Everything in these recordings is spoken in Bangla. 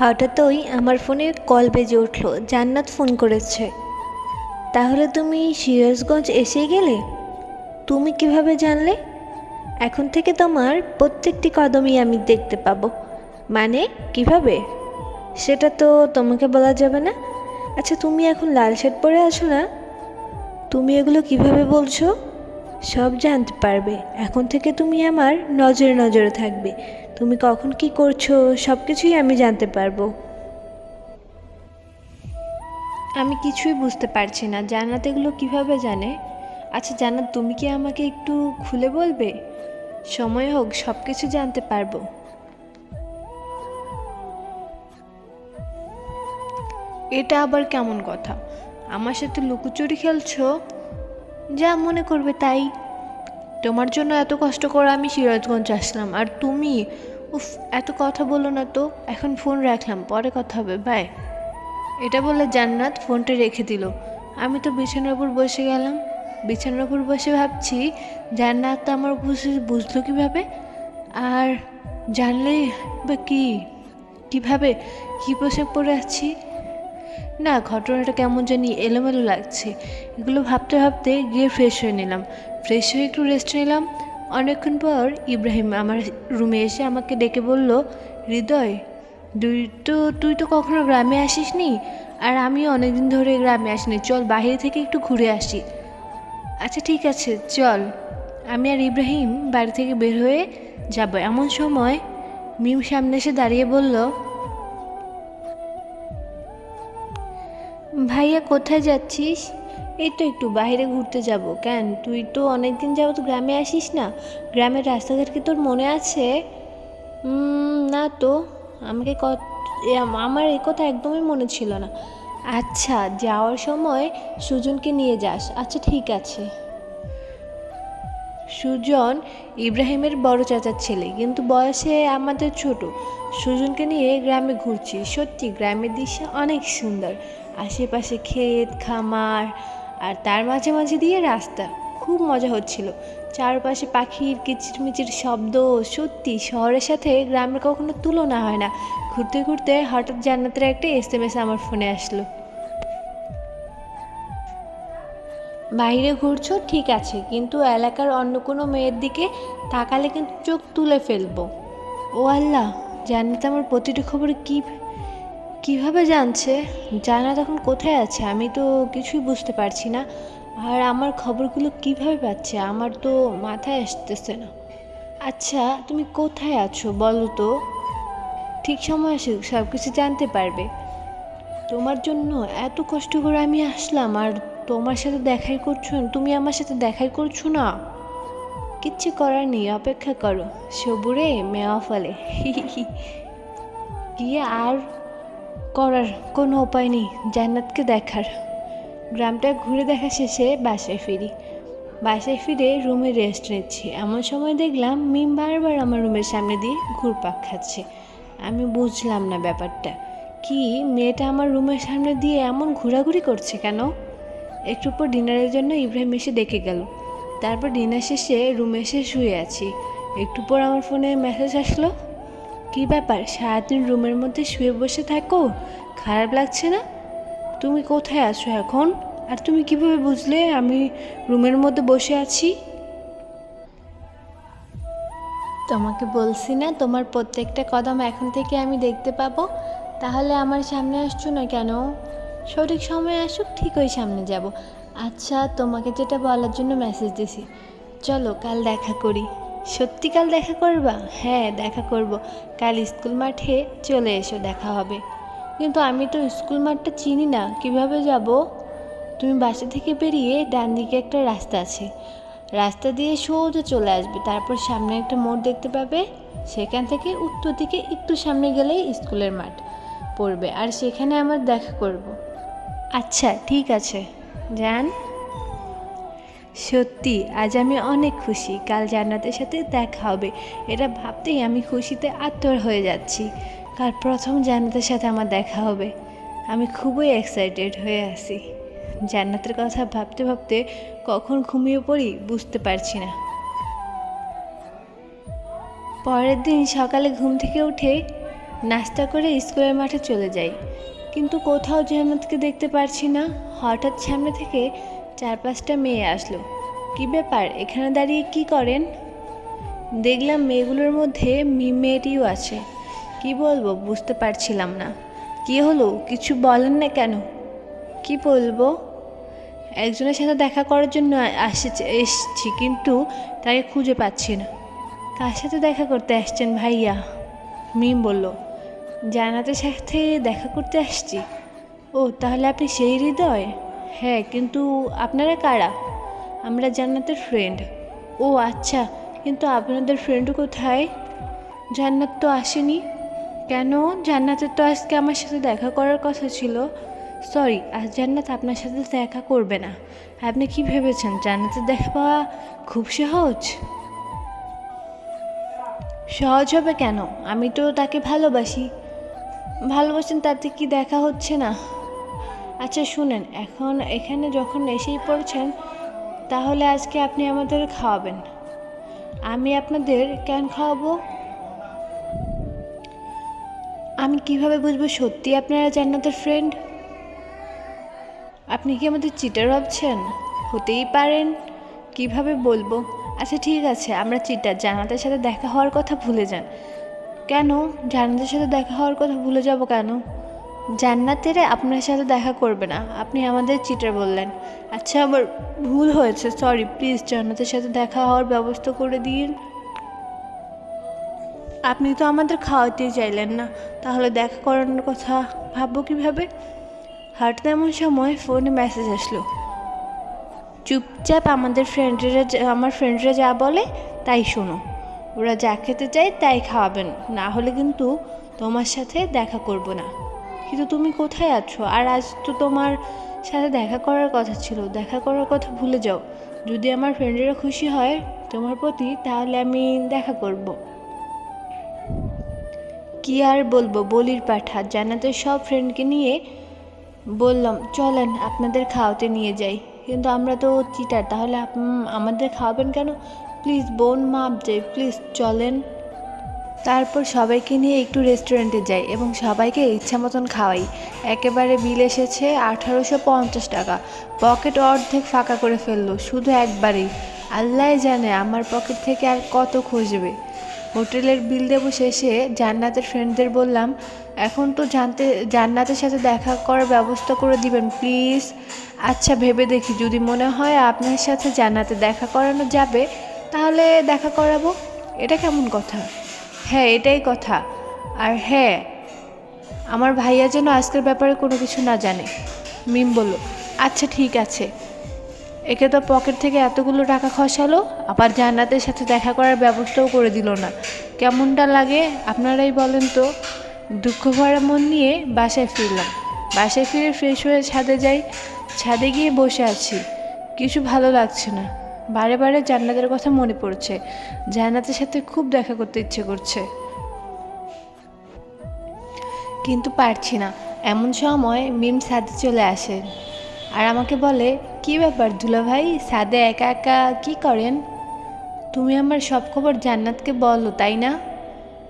হঠাৎই আমার ফোনে কল বেজে উঠল, জান্নাত ফোন করেছে। তাহলে তুমি সিরাজগঞ্জ এসে গেলে? তুমি কীভাবে জানলে? এখন থেকে তোমার প্রত্যেকটি কদমই আমি দেখতে পাবো। মানে কীভাবে? সেটা তো তোমাকে বলা যাবে না। আচ্ছা তুমি এখন লাল শার্ট পরে আছো না? তুমি এগুলো কীভাবে বলছো? সব জানতে পারবে। এখন থেকে তুমি আমার নজরে নজরে থাকবে। তুমি কখন কি করছ সব কিছুই আমি জানতে পারব। আমি কিছুই বুঝতে পারছি না। জান্নাত এগুলো কীভাবে জানে? আচ্ছা জান্নাত, তুমি কি আমাকে একটু খুলে বলবে? সময় হোক সব কিছু জানতে পারব। এটা আবার কেমন কথা? আমার সাথে লুকোচুরি খেলছো? যা মনে করবে তাই। তোমার জন্য এত কষ্ট করে আমি সিরাজগঞ্জ আসলাম। আর তুমি? উফ, এত কথা বলো না তো। এখন ফোন রাখলাম, পরে কথা হবে বাই এটা বলে জান্নাত ফোনটা রেখে দিল। আমি তো বিছানার উপর বসে গেলাম। বিছানার উপর বসে ভাবছি, জান্নাত তো আমার বুঝে বুঝলো কীভাবে? আর জানলে বা কী? কীভাবে? কী পোশাক পরে আছি? না, ঘটনাটা কেমন জানি এলোমেলো লাগছে। এগুলো ভাবতে ভাবতে গিয়ে ফ্রেশ হয়ে নিলাম। ফ্রেশ হয়ে একটু রেস্ট নিলাম। অনেকক্ষণ পর ইব্রাহিম আমার রুমে এসে আমাকে ডেকে বলল, হৃদয়, তুই তো তুই তো কখনো গ্রামে আসিসনি? আর আমিও অনেকদিন ধরে গ্রামে আসিনি। চল বাইরে থেকে একটু ঘুরে আসি। আচ্ছা ঠিক আছে, চল। আমি আর ইব্রাহিম বাড়ি থেকে বের হয়ে যাব। এমন সময় মিম সামনে এসে দাঁড়িয়ে বলল ভাইয়া, কোথায় যাচ্ছিস? এই তো একটু বাইরে ঘুরতে যাব। কেন? তুই তো অনেকদিন যাবত গ্রামে আসিস না। গ্রামের রাস্তাঘাট কি তোর মনে আছে? না তো। আমাকে ক- এ, আমার এই কথা একদমই মনে ছিল না। আচ্ছা যাওয়ার সময় সুজনকে নিয়ে যাস। আচ্ছা ঠিক আছে। সুজন ইব্রাহিমের বড় চাচার ছেলে, কিন্তু বয়সে আমাদের ছোট। সুজনকে নিয়ে গ্রামে ঘুরছি। সত্যি, গ্রামের দৃশ্য অনেক সুন্দর। আশেপাশে ক্ষেত, খামার আর তার মাঝে মাঝে দিয়ে রাস্তা। খুব মজা হচ্ছিল। চারপাশে পাখির কিচিরমিচির শব্দ সত্যি শহরের সাথে গ্রামের কখনো তুলনা হয় না। ঘুরতে ঘুরতে হঠাৎ জান্নাতের একটা এস এম এস আমার ফোনে আসলো। বাইরে ঘুরছো? ঠিক আছে, কিন্তু এলাকার অন্য কোনো মেয়ের দিকে তাকালে কিন্তু চোখ তুলে ফেলব। ও আল্লাহ, জান্নাত আমার প্রতিটি খবর কি কীভাবে জানছে? জানা তখন কোথায় আছে, আমি তো কিছুই বুঝতে পারছি না। আর আমার খবরগুলো কীভাবে পাচ্ছে? আমার তো মাথায় আসতেছে না। আচ্ছা তুমি কোথায় আছো বলো তো? ঠিক সময় আসে সব কিছু জানতে পারবে। তোমার জন্য এত কষ্ট করে আমি আসলাম, আর তোমার সাথে দেখাই করছ, তুমি আমার সাথে দেখাই করছ না? কিচ্ছু করার নেই, অপেক্ষা করো। সবুরে মেওয়া ফলে। গিয়ে আর করার কোনো উপায় নেই, জান্নাতকে দেখার। গ্রামটা ঘুরে দেখা শেষে বাসায় ফিরি। বাসায় ফিরে রুমে রেস্ট নিচ্ছি। এমন সময় দেখলাম মিম বারবার আমার রুমের সামনে দিয়ে ঘুরপাক খাচ্ছে। আমি বুঝলাম না ব্যাপারটা। কি, মেয়েটা আমার রুমের সামনে দিয়ে এমন ঘোরাঘুরি করছে কেন? একটু পর ডিনারের জন্য ইব্রাহিম এসে ডেকে গেল। তারপর ডিনার শেষে রুমে এসে শুয়ে আছি। একটু পর আমার ফোনে মেসেজ আসলো কি ব্যাপার? সারাদিন রুমের মধ্যে শুয়ে বসে থাকো? খারাপ লাগছে না? তুমি কোথায় আছো এখন? আর তুমি কীভাবে বুঝলে আমি রুমের মধ্যে বসে আছি? তোমাকে বলছি না, তোমার প্রত্যেকটা কদম এখন থেকে আমি দেখতে পাবো। তাহলে আমার সামনে আসছো না কেন? সঠিক সময় আসুক ঠিক ওই সামনে যাব। আচ্ছা তোমাকে যেটা বলার জন্য মেসেজ দিছি। চলো, কাল দেখা করি। সত্যি কাল দেখা করবা? হ্যাঁ দেখা করব। কাল স্কুল মাঠে চলে এসো, দেখা হবে। কিন্তু আমি তো স্কুল মাঠটা চিনি না, কীভাবে যাব? তুমি বাসা থেকে বেরিয়ে ডান দিকে একটা রাস্তা আছে। রাস্তা দিয়ে সোজা চলে আসবে, তারপর সামনে একটা মোড় দেখতে পাবে। সেখান থেকে উত্তর দিকে একটু সামনে গেলেই স্কুলের মাঠ পড়বে, আর সেখানে আমার দেখা করব। আচ্ছা ঠিক আছে। যান। সত্যি, আজ আমি অনেক খুশি। কাল জান্নাতের সাথে দেখা হবে। এটা ভাবতেই আমি খুশিতে আত্মর হয়ে যাচ্ছি। কাল প্রথম জান্নাতের সাথে আমার দেখা হবে। আমি খুবই এক্সাইটেড হয়ে আছি। জান্নাতের কথা ভাবতে ভাবতে কখন ঘুমিয়ে পড়ি বুঝতে পারছি না। পরের দিন সকালে ঘুম থেকে উঠে নাস্তা করে স্কুলের মাঠে চলে যাই। কিন্তু কোথাও জান্নাতকে দেখতে পারছি না। হঠাৎ সামনে থেকে চার পাঁচটা মেয়ে আসলো। কি ব্যাপার? এখানে দাঁড়িয়ে কি করেন? দেখলাম মেয়েগুলোর মধ্যে মি মেয়েটিও আছে। কি বলব? বুঝতে পারছিলাম না। কি হলো? কিছু বলেন না কেন? কি বলব? একজনের সাথে দেখা করার জন্য আসছে এসছি, কিন্তু তাকে খুঁজে পাচ্ছি না। কার সাথে দেখা করতে আসছেন ভাইয়া? মিম বলল জানাতের সাথে দেখা করতে আসছি। ও, তাহলে আপনি সেই হৃদয়? হ্যাঁ কিন্তু আপনারা কারা? আমরা জান্নাতের ফ্রেন্ড ও আচ্ছা কিন্তু আপনাদের ফ্রেন্ড কোথায়? জান্নাত তো আসেনি। কেন? জান্নাতের তো আজকে আমার সাথে দেখা করার কথা ছিল। সরি আজ জান্নাত আপনার সাথে দেখা করবে না। আপনি কি ভেবেছেন, জান্নাতের দেখা পাওয়া খুব সহজ? সহজ হবে কেন? আমি তো তাকে ভালোবাসি। ভালোবাসেন তাতে কি দেখা হচ্ছে না? আচ্ছা শুনেন, এখন এখানে যখন এসেই পড়ছেন, তাহলে আজকে আপনি আমাদের খাওয়াবেন। আমি আপনাদের কেন খাওয়াবো? আমি কীভাবে বুঝব সত্যি আপনারা জান্নাতের ফ্রেন্ড আপনি কি আমাদের চিটার ভাবছেন? হতেই পারেন। কীভাবে বলব? আচ্ছা ঠিক আছে, আমরা চিটার জান্নাতের সাথে দেখা হওয়ার কথা ভুলে যান। কেন? জান্নাতের সাথে দেখা হওয়ার কথা ভুলে যাব কেন? জান্নাতের আপনার সাথে দেখা করবে না। আপনি আমাদের চিটার বললেন। আচ্ছা আবার ভুল হয়েছে। সরি প্লিজ জান্নাতের সাথে দেখা হওয়ার ব্যবস্থা করে দিন। আপনি তো আমাদের খাওয়াতেই চাইলেন না। তাহলে দেখা করানোর কথা ভাববো কীভাবে? হঠাৎ এমন সময় ফোনে মেসেজ আসলো। চুপচাপ আমাদের ফ্রেন্ডরা আমার ফ্রেন্ডরা যা বলে, তাই শোনো। ওরা যা খেতে চায়, তাই খাওয়াবেন। না হলে কিন্তু তোমার সাথে দেখা করব না। কিন্তু তুমি কোথায় আছো? আর আজ তো তোমার সাথে দেখা করার কথা ছিল। দেখা করার কথা ভুলে যাও। যদি আমার ফ্রেন্ডেরা খুশি হয় তোমার প্রতি, তাহলে আমি দেখা করব। কি আর বলব? বলির পাঠা। জানাতে সব ফ্রেন্ডকে নিয়ে বললাম, চলেন আপনাদের খাওয়াতে নিয়ে যাই। কিন্তু আমরা তো চিটার তাহলে আমাদের খাওয়াবেন কেন? প্লিজ বোন মাপ যাই প্লিজ চলেন। তারপর সবাইকে নিয়ে একটু রেস্টুরেন্টে যাই এবং সবাইকে ইচ্ছা মতন খাওয়াই। একেবারে বিল এসেছে আঠারোশো পঞ্চাশ টাকা। পকেট অর্ধেক ফাঁকা করে ফেলল, শুধু একবারেই। আল্লাহ জানে আমার পকেট থেকে আর কত খুঁজবে। হোটেলের বিল দেবো শেষে জান্নাতের ফ্রেন্ডদের বললাম, এখন তো জানতে, জান্নাতের সাথে দেখা করার ব্যবস্থা করে দিবেন, প্লিজ। আচ্ছা ভেবে দেখি। যদি মনে হয় আপনার সাথে জান্নাতে দেখা করানো যাবে, তাহলে দেখা করাবো। এটা কেমন কথা? হ্যাঁ এটাই কথা। আর হ্যাঁ আমার ভাইয়া যেন আজকের ব্যাপারে কোনো কিছু না জানে। মিম বলল আচ্ছা ঠিক আছে। একে তো পকেট থেকে এতগুলো টাকা খসালো, আবার জান্নাতের সাথে দেখা করার ব্যবস্থাও করে দিল না। কেমনটা লাগে আপনারাই বলেন তো? দুঃখ ভরা মন নিয়ে বাসায় ফিরলাম। বাসায় ফিরে ফ্রেশ হয়ে ছাদে যাই, ছাদে গিয়ে বসে আছি। কিছু ভালো লাগছে না। বারে বারে জান্নাতের কথা মনে পড়ছে। জান্নাতের সাথে খুব দেখা করতে ইচ্ছে করছে। কিন্তু পারছি না। এমন সময় মিম সাদে চলে আসে। আর আমাকে বলে, কি ব্যাপার দুলা ভাই সাদে একা একা কি করেন? তুমি আমার সব খবর জান্নাতকে বলো, তাই না?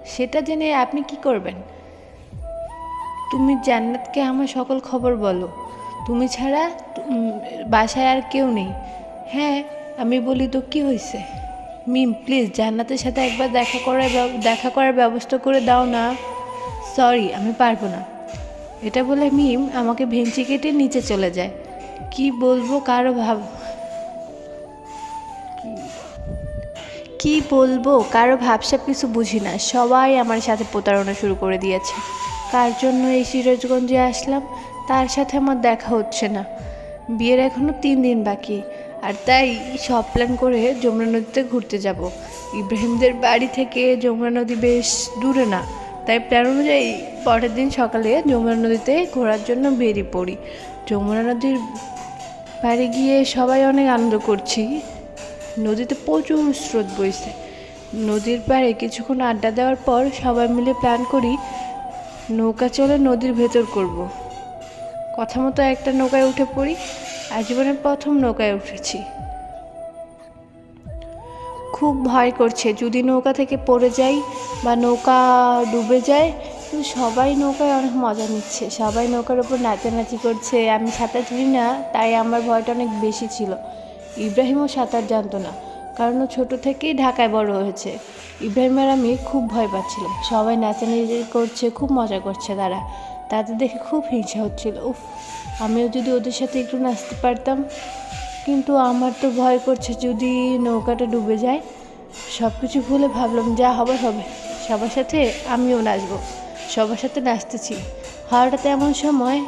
সেটা জেনে আপনি কি করবেন? তুমি জান্নাতকে আমার সকল খবর বলো। তুমি ছাড়া বাসায় আর কেউ নেই। হ্যাঁ আমি বলি, তো কি হয়েছে মিম প্লিজ জান্নাতের সাথে একবার দেখা করার দেখা করার ব্যবস্থা করে দাও না। সরি আমি পারব না। এটা বলে মিম আমাকে ভেঞ্চি কেটে নিচে চলে যায়। কি বলব কারও ভাব, কি বলব কারও ভাবসাব কিছু বুঝি না। সবাই আমার সাথে প্রতারণা শুরু করে দিয়েছে। কার জন্য এই সিরাজগঞ্জে আসলাম? তার সাথে আমার দেখা হচ্ছে না। বিয়ের এখনও তিন দিন বাকি। আর তাই সব প্ল্যান করে যমুনা নদীতে ঘুরতে যাব। ইব্রাহিমদের বাড়ি থেকে যমুনা নদী বেশ দূরে না, তাই প্ল্যান অনুযায়ী পরের দিন সকালে যমুনা নদীতে ঘোরার জন্য বেরিয়ে পড়ি। যমুনা নদীর বাড়ি গিয়ে সবাই অনেক আনন্দ করছি। নদীতে প্রচুর স্রোত বইছে। নদীর পাড়ে কিছুক্ষণ আড্ডা দেওয়ার পর সবাই মিলে প্ল্যান করি নৌকা চলে নদীর ভেতর করব। কথা মতো একটা নৌকায় উঠে পড়ি। আজীবনের প্রথম নৌকায় উঠেছি। খুব ভয় করছে, যদি নৌকা থেকে পড়ে যাই বা নৌকা ডুবে যায়, কিন্তু সবাই নৌকায় অনেক মজা নিচ্ছে, সবাই নৌকার ওপর নাচানাচি করছে, আমি সাঁতার জানি না, তাই আমার ভয়টা অনেক বেশি ছিল। ইব্রাহিমও সাঁতার জানতো না, কারণ ও ছোটো থেকেই ঢাকায় বড় হয়েছে। ইব্রাহিম আর আমি খুব ভয় পাচ্ছিলাম, সবাই নাচানাচি করছে, খুব মজা করছে তারা। তাদের দেখে খুব হিংসা হচ্ছিল। উফ, আমিও যদি ওদের সাথে একটু নাচতে পারতাম, কিন্তু আমার তো ভয় করছে যদি নৌকাটা ডুবে যায়। সব কিছু ভুলে ভাবলাম, যা হবে হবে। সবার সাথে আমিও নাচবো, সবার সাথে নাচতেছি। হঠাৎ এমন সময়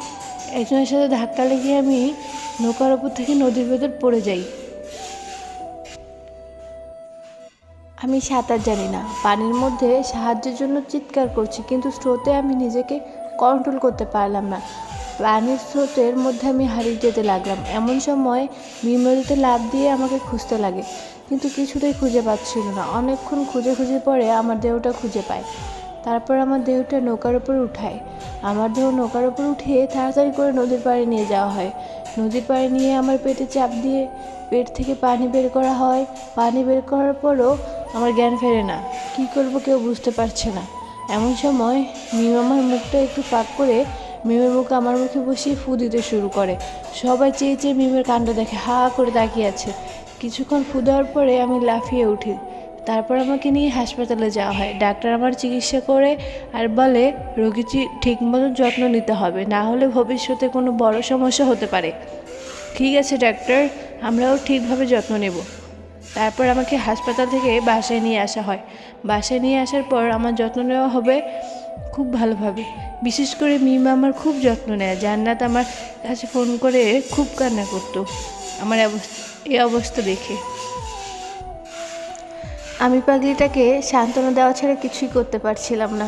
একজনের সাথে ধাক্কা লেগে আমি নৌকার ওপর থেকে নদীর ভেতর পড়ে যাই। আমি সাঁতার জানি না, পানির মধ্যে সাহায্যের জন্য চিৎকার করছি, কিন্তু স্রোতে আমি নিজেকে কন্ট্রোল করতে পারলাম না। পানির স্রোতের মধ্যে আমি হারিয়ে যেতে লাগলাম। এমন সময় বিমরিতে লাভ দিয়ে আমাকে খুঁজতে লাগে, কিন্তু কিছুতেই খুঁজে পাচ্ছিল না। অনেকক্ষণ খুঁজে খুঁজে পরে আমার দেহটা খুঁজে পায়। তারপর আমার দেহটা নৌকার উপর উঠায়। আমার দেহ নৌকার উপর উঠিয়ে তাড়াতাড়ি করে নদীর পাড়ে নিয়ে যাওয়া হয়। নদীর পাড়ে নিয়ে আমার পেটে চাপ দিয়ে পেট থেকে পানি বের করা হয়। পানি বের করার পরও আমার জ্ঞান ফেরে না। কী করব কেউ বুঝতে পারছে না। এমন সময় মিম আমার মুখটা একটু পাক করে মিমের মুখে আমার মুখে বসিয়ে ফু দিতে শুরু করে। সবাই চেয়ে চেয়ে মিমের কাণ্ড দেখে হা করে তাকিয়ে আছে। কিছুক্ষণ ফু দেওয়ার পরে আমি লাফিয়ে উঠি। তারপর আমাকে নিয়ে হাসপাতালে যাওয়া হয়। ডাক্তার আমার চিকিৎসা করে আর বলে, রোগী ঠিক মতো যত্ন নিতে হবে। না হলে ভবিষ্যতে কোনো বড় সমস্যা হতে পারে। ঠিক আছে, ডাক্তার। আমরাও ঠিকভাবে যত্ন নেব। তারপর আমাকে হাসপাতাল থেকে বাসায় নিয়ে আসা হয়। বাসায় নিয়ে আসার পর আমার যত্ন নেওয়া হবে খুব ভালোভাবে। বিশেষ করে মিমা আমার খুব যত্ন নেয়। জান্নাত আমার কাছে ফোন করে খুব কান্না করতো আমার এই অবস্থা দেখে। আমি পাগলিটাকে সান্ত্বনা দেওয়া ছাড়া কিছুই করতে পারছিলাম না।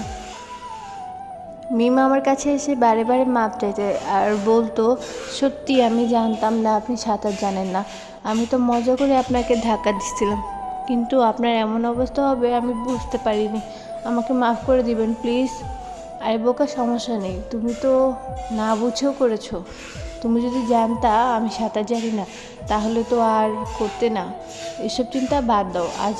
মিমা আমার কাছে এসে বারে বারে মাপ চাইতে আর বলতো, সত্যি আমি জানতাম না, আপনি সাঁতার জানেন না। আমি তো মজা করে আপনাকে ধাক্কা দিচ্ছিলাম। কিন্তু আপনার এমন অবস্থা হবে, আমি বুঝতে পারিনি। আমাকে মাফ করে দিবেন, প্লিজ। আরে বোকা, সমস্যা নেই। তুমি তো না বুঝেও করেছ। তুমি যদি জানতা, আমি সাঁতার জানি না, তাহলে তো আর করতে না। এসব চিন্তা বাদ দাও। আজ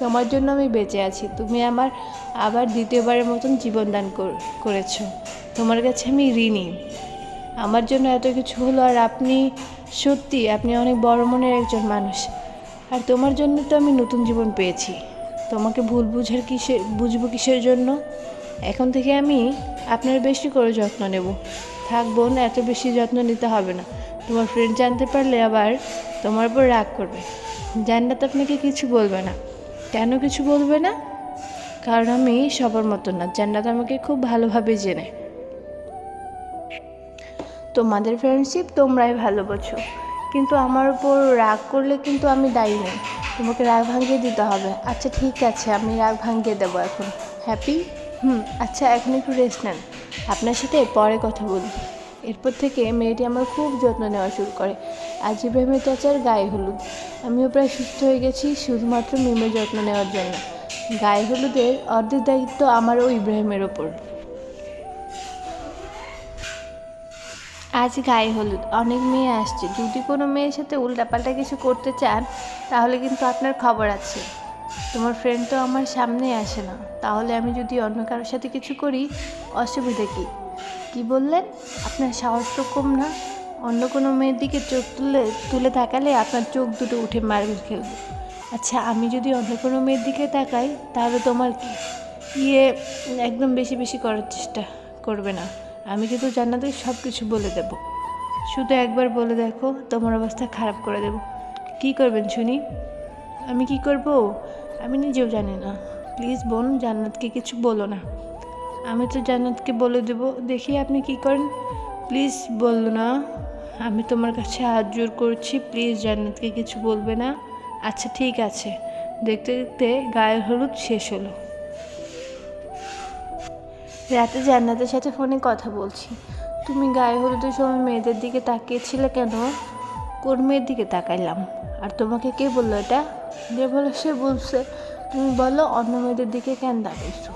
তোমার জন্য আমি বেঁচে আছি। তুমি আমার আবার দ্বিতীয়বারের মতন জীবনদান করেছ। তোমার কাছে আমি ঋণী। আমার জন্য এত কিছু হলো আর আপনি সত্যি, আপনি অনেক বড় মনের একজন মানুষ। আর তোমার জন্য তো আমি নতুন জীবন পেয়েছি। তোমাকে ভুল বুঝার কিসে বুঝব কিসের জন্য? এখন থেকে আমি আপনার বেশি করে যত্ন নেব। থাক বোন, এত বেশি যত্ন নিতে হবে না। তোমার ফ্রেন্ড জানতে পারলে আবার তোমার উপর রাগ করবে। জান্নাত আপনাকে কিছু বলবে না। কেন কিছু বলবে না? কারণ আমি সবার মতো না। জান্নাত আমাকে খুব ভালোভাবে জেনে তোমাদের ফ্রেন্ডশিপ তোমরাই ভালো বোঝো। কিন্তু আমার উপর রাগ করলে কিন্তু আমি দায়ী নেই। তোমাকে রাগ ভাঙিয়ে দিতে হবে। আচ্ছা ঠিক আছে, আমি রাগ ভাঙিয়ে দেবো এখন। হ্যাপি? হুম আচ্ছা এখন একটু রেস্ট নেন। আপনার সাথে পরে কথা বলি এরপর থেকে মেয়েটি আমার খুব যত্ন নেওয়া শুরু করে। আজ ইব্রাহিমের চাচার গায়ে হলুদ। আমিও প্রায় সুস্থ হয়ে গেছি শুধুমাত্র মিমের যত্ন নেওয়ার জন্য। গায়ে হলুদের অর্ধেক দায়িত্ব আমার ও ইব্রাহিমের ওপর। আজ গায়ে হলুদ। অনেক মেয়ে আসছে। যদি কোনো মেয়ের সাথে উল্টাপাল্টা কিছু করতে চান, তাহলে কিন্তু আপনার খবর আছে। তোমার ফ্রেন্ড তো আমার সামনে আসে না। তাহলে আমি যদি অন্য কারোর সাথে কিছু করি, অসুবিধা কী? কি বললেন? আপনার সাহস তো কম না। অন্য কোনো মেয়ের দিকে চোখ তুলে তুলে তাকালে আপনার চোখ দুটো উঠে মার্বেল খেলবে। আচ্ছা আমি যদি অন্য কোনো মেয়ের দিকে তাকাই, তাহলে তোমার কি? ইয়ে একদম বেশি বেশি করার চেষ্টা করবে না। আমি কিন্তু জান্নাতে সব কিছু বলে দেব। শুধু একবার বলে দেখো, তোমার অবস্থা খারাপ করে দেব। কি করবেন শুনি? আমি কি করব? আমি নিজেও জানি না। প্লিজ বোন, জান্নাতকে কিছু বলো না। আমি তো জান্নাতকে বলে দেব। দেখি আপনি কি করেন। প্লিজ বলল না। আমি তোমার কাছে হাত জোর করছি প্লিজ জান্নাতকে কিছু বলবে না। আচ্ছা ঠিক আছে। দেখতে দেখতে গায়ের হলুদ শেষ হলো। রাতে জান্নাতের সাথে ফোনে কথা বলছি। তুমি গায়ে হলুদের সময় মেয়েদের দিকে তাকিয়েছিলে কেন? কোন মেয়ের দিকে তাকাইলাম? আর তোমাকে কে বলল এটা? যে বলো সে বলছে, তুমি বলো অন্য মেয়েদের দিকে কেন তাকাইছো?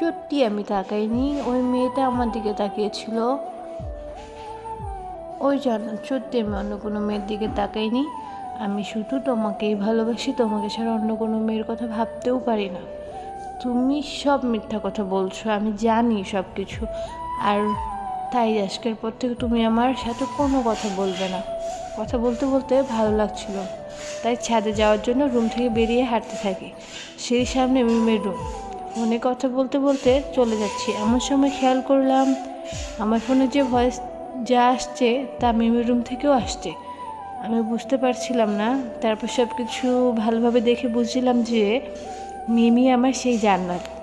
সত্যি আমি তাকাইনি, ওই মেয়েটা আমার দিকে তাকিয়েছিল। ওই জানা, সত্যি আমি অন্য কোনো মেয়ের দিকে তাকাইনি। আমি শুধু তোমাকেই ভালোবাসি, তোমাকে ছাড়া অন্য কোনো মেয়ের কথা ভাবতেও পারি না। তুমি সব মিথ্যা কথা বলছো, আমি জানি সব কিছু আর তাই আজকের পর থেকে তুমি আমার সাথে কোনো কথা বলবে না। কথা বলতে বলতে ভালো লাগছিল। তাই ছাদে যাওয়ার জন্য রুম থেকে বেরিয়ে হাঁটতে থাকি। সেই সামনে মিমের রুম। ফোনে কথা বলতে বলতে চলে যাচ্ছি। এমন সময় খেয়াল করলাম, আমার ফোনে যে ভয়েস যা আসছে তা মিমির রুম থেকেও আসছে। আমি বুঝতে পারছিলাম না। তারপর সব কিছু ভালোভাবে দেখে বুঝছিলাম যে মিমি আমার সেই জান্নাত।